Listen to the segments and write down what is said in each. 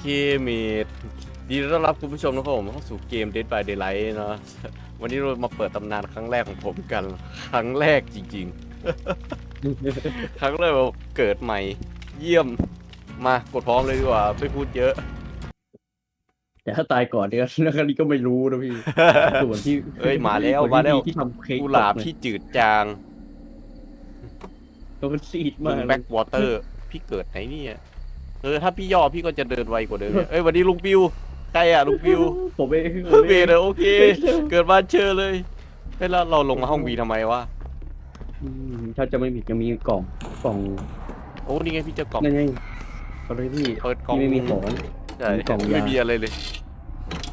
เคเมดดีต้อนรับคุณผู้ชมนะครับผมเข้าสู่เกม Dead by Daylight เนอะวันนี้เรามาเปิดตำนานครั้งแรกของผมกัน ครั้งแรกจริง ๆ ครั้งแรกเราเกิดใหม่ เยี่ยมมากดพร้อมเลยดีกว่าไม่พูดเยอะ แต่ถ้าตายก่อนเนี่ยนักนี้ก็ไม่รู้นะพี่ ส่วนที่เอ้ยมาแล้วส่นที่มาแล้ว ที่ทำเค้กกุหลาบตกที่จืดจางเนี่ยตัวมันซีดมากแบ็กวอเตอร์พี่เกิดไหนเนี่ย เออถ้าพี่ย่อพี่ก็จะเดินไวกว่าเดิมเนี่ยเอ้ยวันนี้ลุงปิวใครอะลุงปิวผมเองผมเบเองรเลยโอเค เกิดมาเจอเลยเฮ้ยแล้วเราลงมาห้องวีทำไมวะอืมถ้าจะไม่ผิดจะมีกล่องกล่องโอ้นี่ไงพี่เจอกล่องนั่นไงเขาเลยพี่เปิดกล่องที่ไม่มีของ ใช่มีกล่องยา ไม่มีอะไรเลย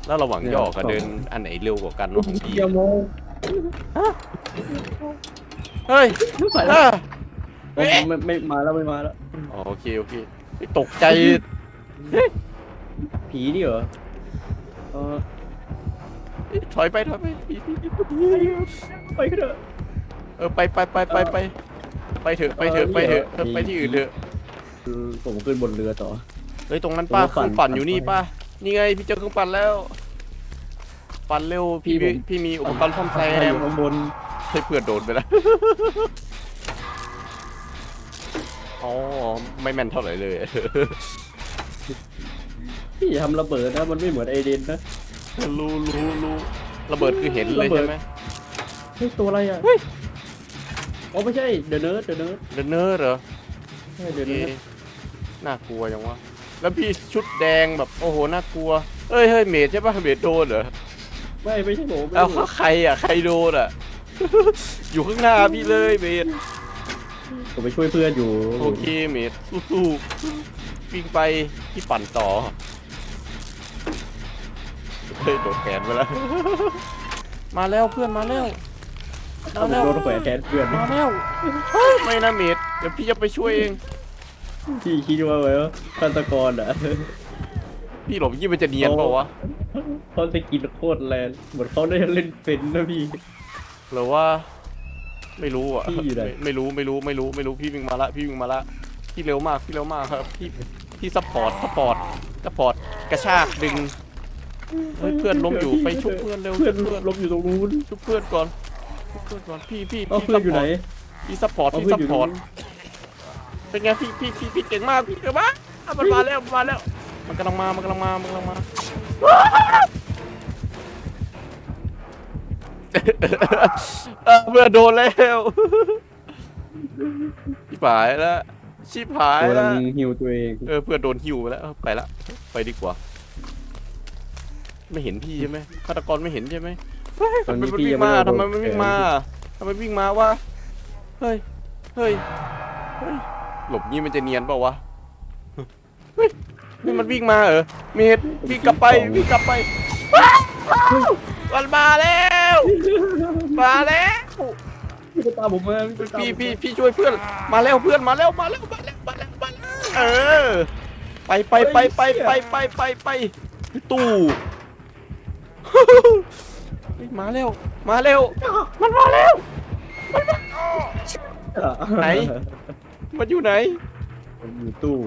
แล้วระหว่างเนี่ยย่อกับกล่องเดินอันไหนเร็วกว่ากันวะของพี่เดียวโมเฮ้ยไปแล้วอะไม่ไม่ไม่มาแล้วไม่มาแล้ว อ๋อโอเคโอเคเฮ้ย ตกใจ ผีนี่เหรอ เออเฮ้ยถอยไปถอยไปพี่พี่พี่ไปกันเถอะ เออไปไปไปไปไปไปเถอะไปเถอะเออไปเถอะนี่เอเหรออไปที่อื่นเถอะคือผมขึ้นบนเรือต่อ เฮ้ยตรงนั้นป้าผมเคว่าปั่รื่อนงปั่นปั่นอยู่นี่ไฟป้านี่ไงพี่เจอเครื่องปั่นแล้ว ปั่นเร็วพี่พี่ผมพี่มีอุปกรณ์ซ่อมแซไปอมยู่ข้างบน ให้เพื่อนโดนไปแล้ว อ๋อไม่แม่นเท่าไหร่เลย พี่อย่าทำระเบิดนะมันไม่เหมือนไอเดนนะรู้รู้รู้ระเบิดคือเห็นเลยระเบิดใช่ไหมเฮ้ยตัวอะไรอะอ๋อไม่ใช่เดอะเนิร์ดเดอะเนิร์ดเดนเนอร์เหรอใช่โอเดอะเคเนิร์ดน่ากลัวจังวะแล้วพี่ชุดแดงแบบโอ้โหน่ากลัวเอ้ยเฮ้ยเมดใช่ปะเมดโดนเหรอไม่ไม่ใช่ผมไม่เอาใช่ผมใครอะใครโดนอะอยู่ข้างหน้าพี่เลยเมด ผมไปช่วยเพื่อนอยู่โอเคเมดสู้ๆวิ่งไปที่ปั่นต่อเฮ้ยโดดแขนไปแล้ว มาแล้วเพื่อนมาแล้วเอาผมโดนแขวนแทนเพื่อนมาแล้วเฮ้ยไม่นะเมดเดี๋ยวพี่จะไปช่วยเองพี่คิดว่าไงวะฆาตกรอะพี่หลบยี่งมันจะเนียนเปล่าวะเขาจะกินโคตรแรงเหมือนเขาได้เล่นเป็นนะพี่หรือว่า ไม่รู้อะพี่อยู่ไหน ไม่ไม่รู้ไม่รู้ไม่รู้ไม่รู้พี่วิ่งมาละพี่วิ่งมาละพี่เร็วมากพี่เร็วมากครับพี่พี่ซัพพอร์ตซัพพอร์ตซัพพอร์ตกระชากดึงเฮ้ยเพื่อนล้มอยู่ไปชุบเพื่อนเร็วเพื่อนชุบเพื่อนล้มอยู่ตรงนู้นชุบเพื่อนก่อนชุบเพื่อนก่อนพี่พี่เอาพี่เพื่อนอยู่ไหนพี่ซัพพอร์ตเอาพี่เพื่อซันพอยู่พตรองร์ตนู้นเป็นไงพี่พี่พี่พี่เก่งมากพี่เก่งมากอะมันมาแล้วมันมาแล้ว มันกำลังมามันกำลังมามันกำลังมา เออเพื่อนโดนแล้วชิบหายแล้วชิบหายกำลัแล้งวฮิวตัวเองเออเพื่อนโดนหิวไปแล้วเออไปละไปดีกว่า ไม่เห็นพี่ใช่ไหมฆาตกรไม่เห็นใช่ไหมเฮ้ยตอนทำไมนี้มันพี่วิ่ยังงมาไม่ทำไมมันวิ่งมาทำไมวิ่งมาวะเฮ้ยเฮ้ยเฮ้ยหลบนี่มันจะเนียนเปล่าวะเฮ้ยนี่มันวิ่งมาเหรอเมดวิ่งกลับไปวิ่งกลับไปมันมาแล้ว มาแล้วพี่ก็ตามผมมาก็ตามพี่ผมมาพี่พี่ช่วยเพื่อน มาแล้วเพื่อนมาแล้วมาแล้วมาแล้วมาแล้วมาแล้วเออ ไปไปไปไปไปไปไปไปตู้เฮ้ยมาเร็วมาเร็วมันมาแล้วไหน มันอยู่ไหน มันอยู่ตู้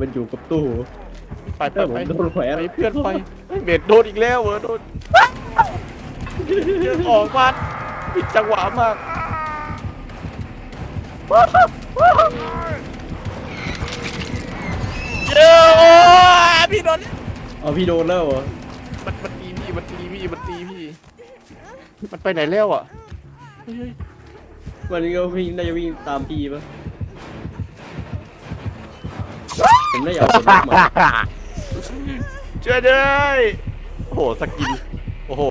มันอยู่กับตู้ ไปไปแต่ผมไปโดนแขวนไปเพื่อนไปเฮ้ยเบ็ดโดนอีกแล้วเหรอโดน ออกมาผิดจังหวะมากเย้พี่โดนเอาพี่โดนแล้วเหรอมันมันตีพี่มันตีพี่มันตีพี่ มันไปไหนแล้วอะเฮ้ยเฮ้ยวันนี้ก็วิ่งน่าจะวิ่งตามพี่ปะผมไม่อยากเป็นนักหมา ช่วยด้วยโอ้โหสกิน โอ้โห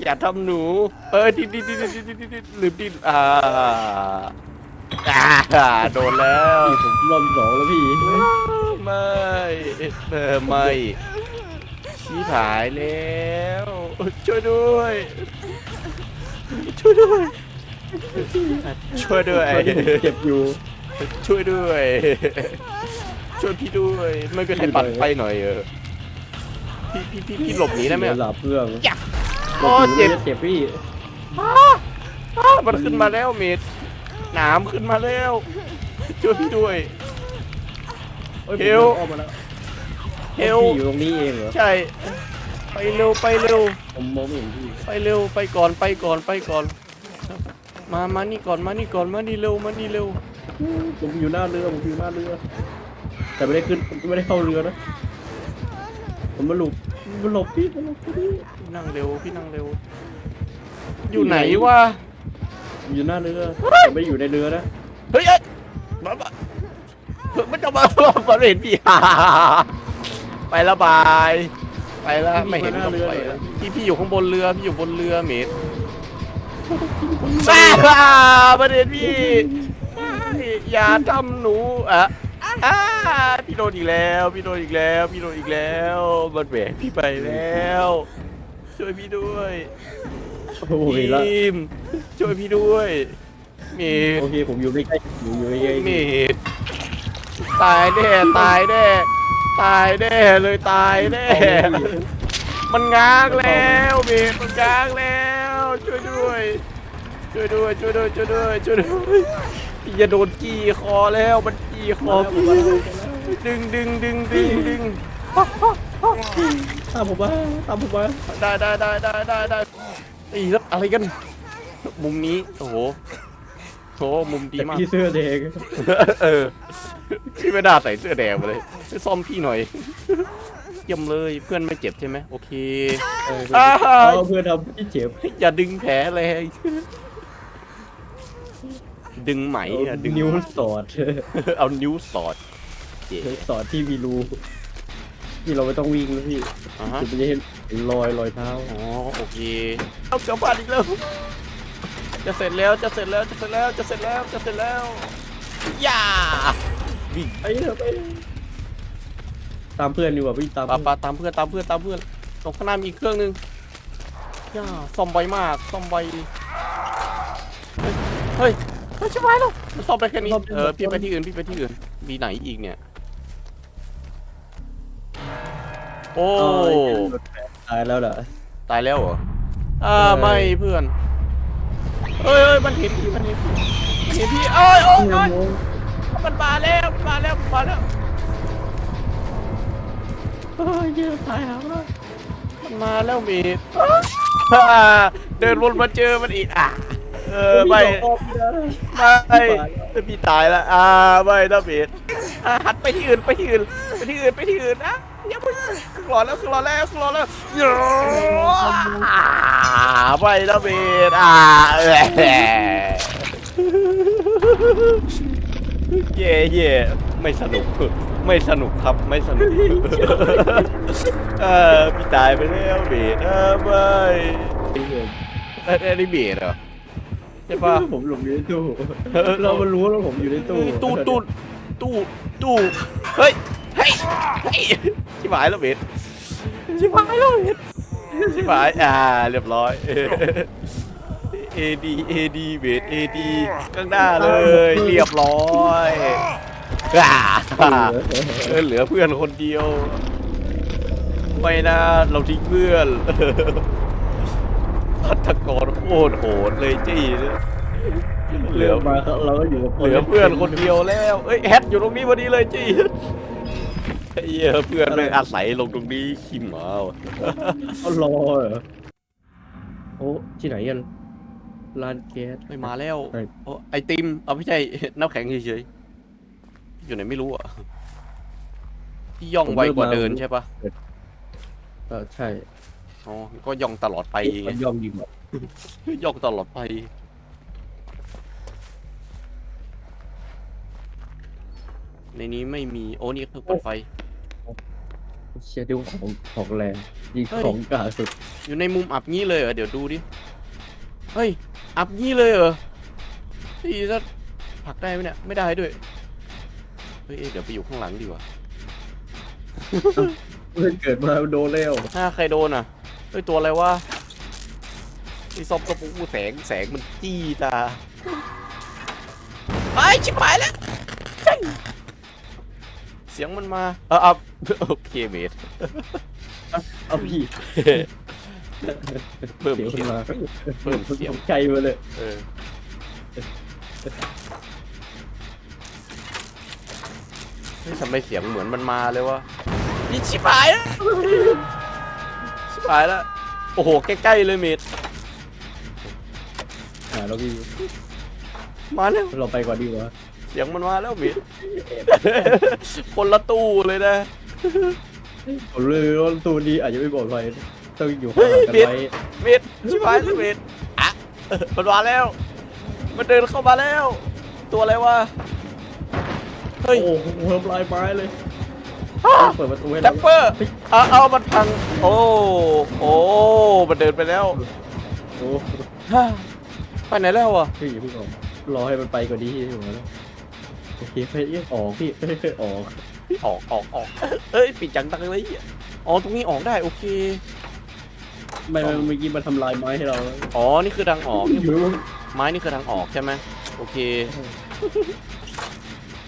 อย่าทำหนู เออดิดดิดดิดดิดดิดดิดดิดลืมดิดอ่าอ่าโดนแล้วพี่ผมรอบที่สองแล้วพี่ไม่เออไม่ชี้ผายแล้วช่วยด้วย ช่วยด้วยช่วยด้วยเจ็บอยู่ช่วยด้วยช่วยพี่ด้วยไม่เป็นใครปัดไฟหน่อยเออ พี่พี่พี่พี่หลบหนีได้ไหมเสียหลับเพื่องอยากโอ้เจ็บ เจ็บพี่อ้ามันขึ้นมาแล้วเมดหนามขึ้นมาแล้วช่วยพี่ด้วย อ้ยผมเฮลออกมาแล้วเฮลพี่อยู่ตรงนี้เองเหรอใช่ไปเร็วไปเร็ว ผมมองไม่เห็นพี่ไปเร็วไปก่อนไปก่อนไปก่อน มามานี่ก่อนมานี่ก่อนมานี่เร็วมานี่เร็วผมอยู่หน้าเรือผมอยู่หน้าเรือ แต่ไม่ได้ขึ้นไม่ได้เข้าเรือนะ ผมมาหลบมาหลบพี่มาหลบพี่พี่นั่งเร็วพี่นั่งเร็ว อยู่ไหนวะผมอยู่หน้าเรือแต่ไม่ได้อยู่ในเรือนะเฮ้ยเอ้ยมามาเฮ้ยมันจะมามาเห็นพี่ ไปและบาย ไปแล้วไม่เห็นต้องไปแล้วพี่พี่อยู่ข้างบนเรือพี่อยู่บนเรือเมดบ้าประเด็นพี่อย่าทำหนูอะ อ่าพี่โดนอีกแล้ว พี่โดนอีกแล้ว พี่โดนอีกแล้ว มันแหวกพี่ไปแล้ว ช่วยพี่ด้วยโอ้โหเห็นละทีมช่วยพี่ด้วยเมดโอเคผมอยู่ใกล้ๆอยู่อยู่ใกล้ๆเมดตายแน่ตายแน่ตายแน่เลยตายแน่มันง้างแล้วเมดมันง้างแล้ว ช่วยด้วย ช่วยด้วยช่วยด้วยช่วยด้วยช่วยด้วย พี่จะโดนจี้คอแล้วมันจี้คอพี่ดึงดึงดึงดึงดึงตามผมมาตามผมมาได้ได้ได้ได้ได้ได้อีแล้วอะไรกัน มุมนี้โอ้โหโหมุมดีแต่มาก พี่เสื้อแดงเออพี่ไม่น่าใส่เสื้อแดงมาเลยไปซ่อมพี่หน่อยเยี่ยมเลยเพื่อนไม่เจ็บใช่ไหมโอเค เอออ่าเอาเพื่อนทำพี่เจ็บอย่าดึงแผลเลย ดึงไหมอะดึง นิ้วสอด เอานิ้วสอดเจ๊สอดที่มีรูที่เราไม่ต้องวิ่งนะพี่อ่าฮะคือมันจะเห็นรอยรอยเท้าอ๋อโอเคเอาเกือบพลาดอีกแล้ว จะเสร็จแล้วจะเสร็จแล้วจะเสร็จแล้วจะเสร็จแล้วจะเสร็จแล้วอย่าวิ่งไอ้เถอะไปตามเพื่อนดีกว่าพี่ตามปาปาตามเพื่อนตามเพื่อนตามเพื่อนตรงข้างหน้ามีอีกเครื่องหนึงย่าซ่อมไวมากซ่อมไวเฮ้ยเฮ้ย ชิบหายแล้วมันซ่อมไปแค่นี้ เออ พี่ไปที่อื่น พี่ไปที่อื่น มีไหนอีกเนี่ย โอ้โอ้ตายแล้วเหรอตายแล้วเหรอ อ่าเออไม่เพื่อนเอ้ยเอ้ยมันเห็นพี่มันเห็นพี่มันเห็นพี่เอ้ยโอ้ยโอ้ยมันมาแล้วมันมาแล้วมันมาแล้วเฮ้ยเยอะตายแล้วนะมันมาแล้วเมดอ่าเดินวนมาเจอมันอีกอะ เออไม่ออกไม่ได้ไม่พี่ตายแล้วอ่าไม่นะเมดอ่าหันไปที่อื่นไปที่อื่นไปที่อื่นไปที่อื่นนะอย่าเพิ่งขึ้นรอแล้วขึ้นรอแล้วขึ้นรอแล้วโย่อ่าไม่นะเมดอ่าเออเย่เย่ไม่สนุกไม่สนุกครับไม่สนุกเออพี่ตายไปแล้วเบดเออไม่เอออันนี้เบดเหรอ ใช่ปะผมหลบอยู่ในตู้เออเรามันรู้แล้วผมอยู่ในตู้ตู้ตู้ตู้ตู้เฮ้ยเฮ้ยเฮ้ยชิบหายแล้วเบดชิบหายแล้วเบดชิบหายอ่าเรียบร้อยเอดีเอดีเบดเอดีข้างหน้าเลย เรียบร้อยอ่าเออเหลือเพื่อนคนเดียว ไม่นะเราทิ้งเพื่อน ฆาตกรโคตรโหดเลยจี้เนี่ยเหเหลืลืออมาเราก็อยู่กับเหลือเพื่อนคนเดียวแล้วเอ้ยแฮทอยู่ตรงนี้พอดีเลยจี้ไอ้เหี้ยเพื่อนเลยอาศัยลงตรงนี้ขี้หมาว่ะเขารอเหรอโอ้ที่ไหนกันลานแก๊ส ไม่มาแล้วเฮ้ย โอ้ไอติมเอาไม่ใช่น้ำแข็งเฉยๆอยู่ไหนไม่รู้อะพี่ย่องไวกว่าเดินใช่ปะเออใช่ อ๋อก็ย่องตลอดไปไงมันยอมยิงแบบย่องตลอดไปในนี้ไม่มีโอ้นี่คือเปิดไฟ เชียร์ดูของของแรงยิงเฮ้ย ของกลางสุดอยู่ในมุมอับงี้เลยเหรอเดี๋ยวดูดิเฮ้ยอับงี้เลยเหรอพี่จะผลักได้ไหมเนี่ยไม่ได้ด้วยเฮ้ยเดี๋ยวไปอยู่ข้างหลังดีกว่าเพื่อนเกิดมาโดนแล้วถ้าใครโดนอะ เฮ้ยตัวอะไรวะไอ้ซอมกระปุกแสงแสงมันจี้ตาไอ้ยชิบหายแล้ว เสียงมันมาเออเอาโอเคเบสเอาพี่เพิ่มเสียงเสียงมาเพิ่มเสียงใจมาเลยเออเฮ้ยทำไมเสียงเหมือนมันมาเลยวะนี่ชิบหายแล้ว ชิบหายแล้ว โอ้โห ใกล้ๆเลยเมดหาเราพี่มาแล้ว เราไปก่อนดีกว่าเสียงมันมาแล้วเมด คนละตู้เลยนะ ผมเลยว่าตัวนี้อาจจะไม่ปลอดภัยต้องอยู่ห่างกันไว้เมดชิบหายแล้วเมดอะเออมันมาแล้ว มันเดินเข้ามาแล้ว ตัวอะไรวะ เฮ้ย โอ้โหทำลายไม้เลย เปิดประตูให้แท็เราปเปอร์เอาเอามันพัง โอ้โอ้มันเดินไปแล้วโอ้ฮ่าไปไหนแล้วอะพี่อย่าเพิ่งออกรอให้มันไปก่อนดีที่ผมแล้วโอเคไปเรียกออกพี่ไม่เคยออกออกออกออกเอ้ยปิดจังตังเลยอะอ๋อตรงนี้ออกได้โอเค ไม่ไม่เมื่อกี้มันทำลายไม้ให้เราอ๋อนี่คือทางออกอยู่ไม้นี่คือทางออกใช่ไหมโอเค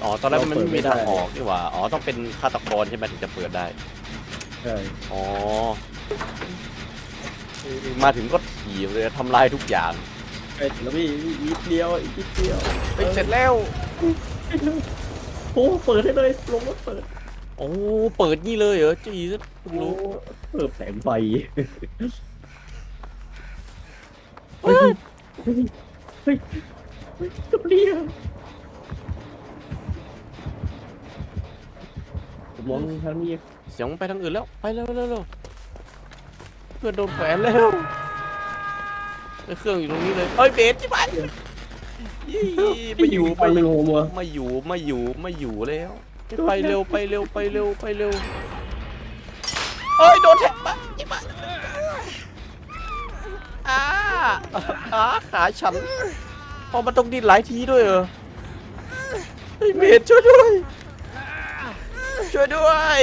อ๋อตอนแรกมันไม่มีทางออกนี่หว่าอ๋อต้องเป็นฆาตกรใช่ไหมถึงจะเปิดได้ใช่อ๋อมาถึงก็ถีบเลยทำลายทุกอย่างใช่แล้วพี่นิดเดียวอีกนิดเดียวเฮ้ยเสร็จแล้วโอ้เปิดให้เลยลงรถเปิดโอ้เปิดนี่เลยเหรอจีสเพิ่งโอ้รู้เปิดแสงไฟเฮ้ยเฮ้ยเฮ้ยเฮ้ย ผมมองทางนี้เสียงมันไปทางอื่นแล้ว ไปเร็วเร็วเร็วเพื่อนโดนแขวนแล้วไอ้เครื่องอยู่ตรงนี้เลยเฮ้ยเบสที่ไปยี่ไม่อยู่ไปไม่อยู่โมงไม่อยู่ไม่อยู่ไม่อยู่แล้ว ไปเร็วไปเร็วไปเร็วไปเร็วเอ้ยโดนแทงปะยี่ปะอ้าอ้าขาฉันพอมันต้องดิ้นหลายทีด้วยเหรอเบสช่วยด้วย ช่วยด้วย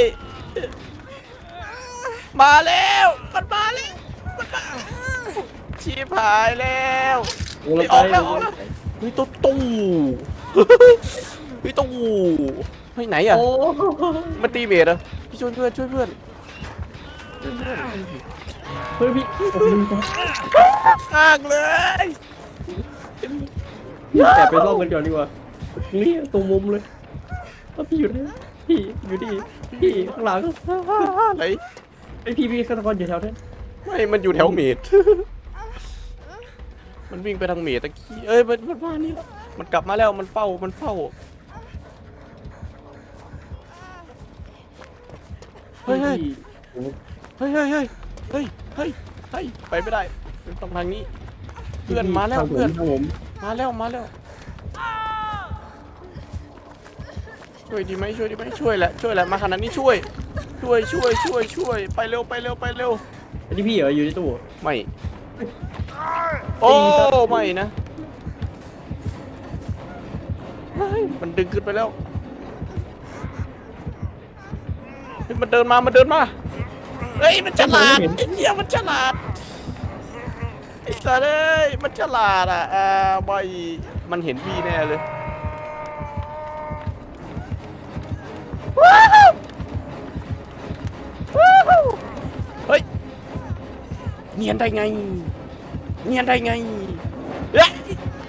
มาแล้วมันมาแล้วมันมาชีพหายแล้วโอ้เฮ้ยออกแล้วออกแล้วเฮ้ยตู้ตู้เฮ้ยตู้เฮ้ยไหนอะโอ้มันตีเบสเหรอพี่ช่วยเพื่อนช่วยเพื่อนช่วยเพื่อนเฮ้ยพี่โอ้ยข้างเลยแอบไปซ่อมกันก่อนดีกว่านี่ตรงมุมเลยแล้วพี่อยู่ไหน พี่อยู่ดีพี่ข้างหลังไหนไอพี่พี่ฆาตกรอยู่แถวนั้นไม่มันอยู่แถวเมดมันวิ่งไปทางเมดตะกี้เอ้ยมันมันมานี่แล้วมันกลับมาแล้วมันเฝ้ามันเฝ้าเฮ้ยเฮ้ยพี่เฮ้ยเฮ้ยเฮ้ยเฮ้ยเฮ้ยเฮ้ยไปไม่ได้ต้องทางนี้ เพื่อนมาแล้วทางผมเพื่อนทางผมมาแล้วมาแล้ว ช่วยดีไหมช่วยดีไหมช่วยแหละช่วยแหละมาขนาดนี้ช่วย ช่วยช่วยช่วยช่วย ไปเร็วไปเร็วไปเร็วอันนี้พี่เหรออยู่ในตู้ไม่ โอ้ไม่นะเฮ้ยมันดึงขึ้นไปแล้วเฮ้ยมันเดินมามันเดินมาเฮ้ยมันฉลาดไอ้เหี้ยมันฉลาดไอ้สัสเอ้ยมันฉลาดอะอ่าไม่มันเห็นพี่แน่เลย เฮ้ย เนียนได้ไง เนียนได้ไงเอ๊ะ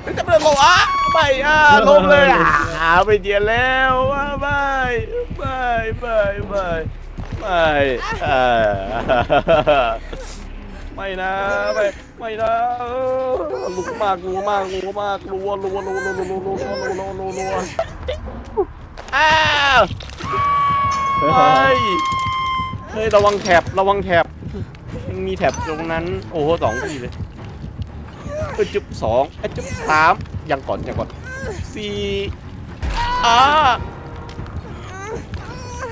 มันจะเป็นลงอะไม่อะลงเลยอะไม่เดียนแล้วอะไม่ไม่ไม่ไม่ไม่อ่าไม่นะไม่ไม่นะลุกมากลัวมากลัวมากลัวลัวลัวลัวลัวลัวลัวลัวลัวลัวลัวลัวอ้าว เฮ้ยเฮ้ย เฮ้ย ระวังแถบระวังแถบยังมีแถบตรงนั้น โอ้โหสองทีเลยเออจุดสองไอ้ยจุดสามยังก่อนยังก่อนสี่อ่า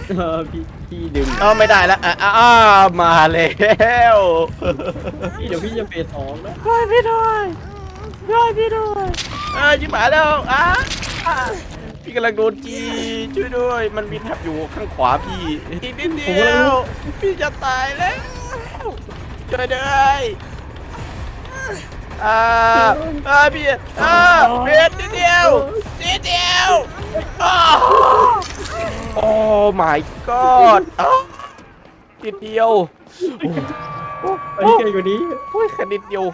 เออพี่พี่ดึงเอาไม่ได้แล้วอะอะอ่ามาแล้วพี่เดี๋ยวพี่จะเฟสสองนะช่วยพี่ด้วยช่วยพี่ด้วยเออจิบหายแล้วอะอะ พี่กำลังโดนจีช่วยด้วย มันมีแถบอยู่ข้างขวาพี่อีกนิดเดียวพี่จะตายแล้วช่วยด้วยอ่าอ่าพี่อ่าเบ็ดนิดเดียวนิดเดียวโอ้ my god นิดเดียวไปไกลกว่านี้โอ้ยแค่นิดเดียว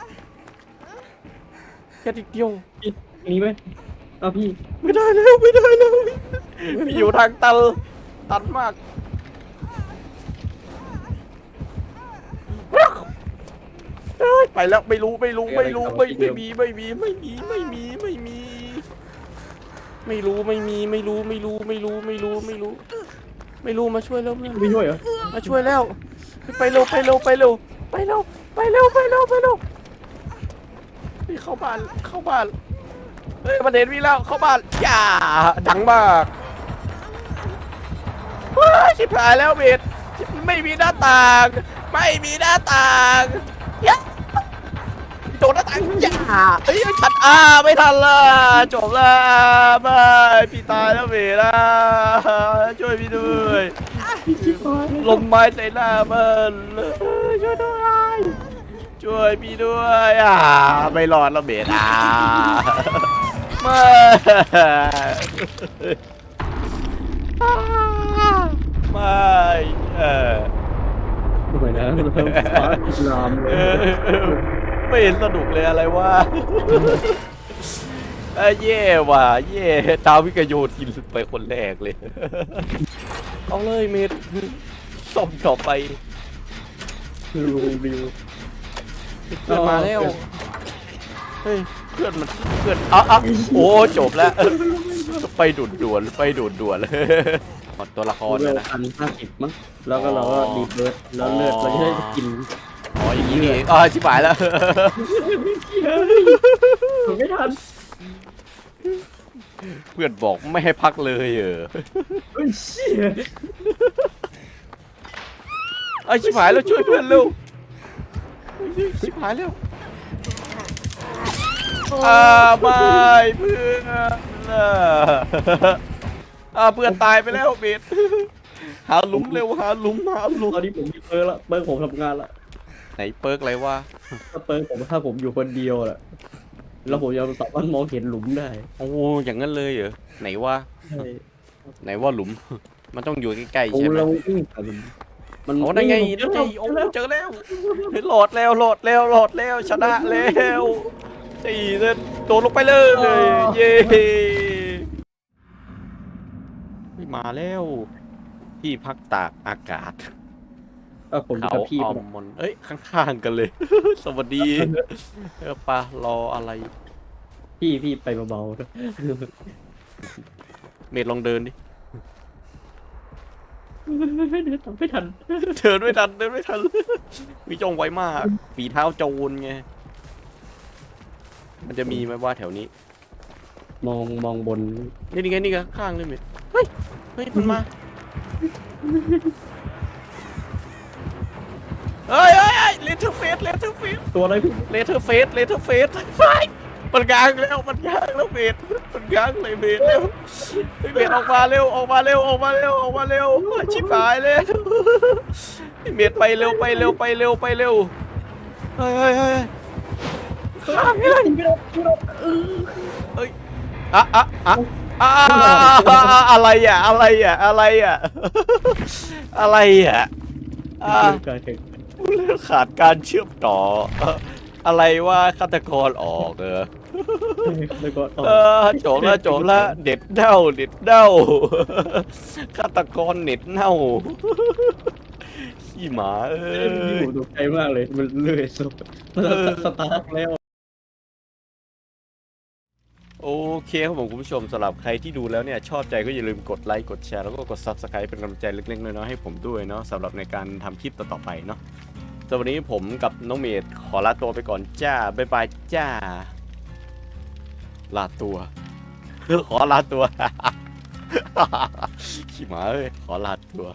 แค่นิดเดียวพี่นี้ไหม เอาพี่ไม่ได้แล้วไม่ได้แล้วพี่อยู่ทางตันตันมากเอ้ยไปแล้วไม่รู้ไม่รู้ไม่รู้ไม่ไม่มีไม่มีไม่มีไม่มีไม่มี ไม่รู้ไม่มีไม่รู้ไม่รู้ไม่รู้ไม่รู้ไม่รู้ ไม่รู้มาช่วยแล้วเพื่อนไม่ช่วยเหรอมาช่วยแล้ว ไปเร็วไปเร็วไปเร็วไปเร็วไปเร็วไปเร็วไปเร็วเฮ้ยเข้าบ้านเข้าบ้าน เฮ้ยประเด็นวีแล้วเข้าบ้านอย่าดังมากว้าชิบหายแล้วเบสไม่มีหน้าต่าง ไม่มีหน้าต่างย่าโดดหน้าต่างอย่าเฮ้ยฉันอ่าไม่ทันละจบละบายพี่ตายแล้วเบสอะช่วยพี่ด้วยลมไม้ใส่หน้ามันช่วยด้วยช่วยพี่ด้วยอ่าไม่รอดแล้วเบสอ่า ไม่ไม่เออทำไมนะเราฟ้าอิสลามเลเอยอไม่เห็นสนุกเลยอะไรวะเอ้ยเย่ว่ะเย่ดาวิกโยทินไปคนแรกเลย เอาเลยเมดส่งต่อไปคือริวเพื่อนมาแล้ว เฮ้ย เพื่อนมันเพื่อนอะอะโอ้จบแล้ว ไปดุดด่วนไปดุดด่วนเลยตัวละครเวนะลนะ พันห้าสิบมั้งแล้วก็เราก็ดีเบิร์ดแล้วเลือดอ๋อเราจะได้กินอ๋ออย่างนี้นี่เองอ๋อชิบหายแล้ว ผมไม่ทันเพื่อนบอกไม่ให้พักเลยเออเฮ้ยเชี่ยไอ้ยชิบหายแล้วช่วยเพื่อนเร็วเฮ้ยชิบหายแล้ว อ่าไม่เพื่อนอะอ่าเพื่อนตายไปแล้วเบสหาหลุมเร็วหาหลุมหาหลุมตอนนี้ผมมีเปิร์กละเปิร์กผมทำงานละไหนเปิร์กอะไรวะถ้าเปิร์กผมถ้าผมอยู่คนเดียวแหละแล้วผมยังสามารถมองเห็นหลุมได้โอ้อย่างนั้นเลยเหรอไหนวะใช่ไหนว่าหลุม มันต้องอยู่ใกล้ๆโอ้ใช่ไหมเราวิ่งผ่านหลุม มันโอ้ได้ไงเจได้อไงแล้วโอ้เจอแล้วโหลดแล้วโหลดแล้วโหลดแล้วชนะแล้วสี่เส้นโดดลงไปเลยเย้ไม่มาแล้วที่พักตากอากาศเออผมอยู่เขากับพี่ออปะมมอนเอ้ยข้างๆกันเลย สวัสดีเออปะรออะไร พี่พี่ไปเบาๆนะเมดลองเดินดิ เดินทำไม่ทันเดินไม่ทันเดินไม่ทันมีจงไวมากฝีเท้าโจรไงมันจะมีไหมว่าแถวนี้ มองมองบนนี่นี่ไงนี่ไงข้างเลยเมดเฮ้ยเฮ้ยมันมาเฮ้ยเฮ้ยเฮ้ยเลเทอร์เฟสเลเทอร์เฟสตัวอะไรพี่เลเทอร์เฟสเลเทอร์เฟสเฮ้ยมันกลางแล้วมันกลางแล้วเมด มันกลางเลยเมดเร็วเฮ้ยดออกมาเร็วออกมาเร็วออกมาเร็วออกมาเร็วชิบหายเลยเมดไปเร็วไปเร็วไปเร็วไปเร็วเฮ้ยเฮ้ยเฮ้ยข้างไม่ได้ไม่ได้ไม่ได้เอออะอะอะอะอะอะไรอะอะไรอะอะไรอะอะไรอะอะการแข่งขาดการเชื่อมต่อ อะไรว่าฆาตกรออกเออ แล้วก็ต่อเออจบแล้วจบแล้วเด็ดเน่าเด็ดเน่าฆาตกรเน็ตเน่าขี้หมาเอเอ้ยพี่อผมตกใจมากเลย มันเลื่อยสุดมันสตาร์ทแล้ว โอเคครับผมคุณผู้ชมสำหรับใครที่ดูแล้วเนี่ย ชอบใจก็อย่าลืมกดไลค์กดแชร์แล้วก็กด Subscribe เป็นกำลังใจเล็กๆ น้อยๆให้ผมด้วยเนาะสำหรับในการทำคลิปต่อๆไปเนาะสำหรับวันนี้ผมกับน้องเมดขอลาตัวไปก่อนจ้า บ๊ายบายจ้า ลาตัว ขอลาตัว ขี้หมาเอ้ยขอลาตัว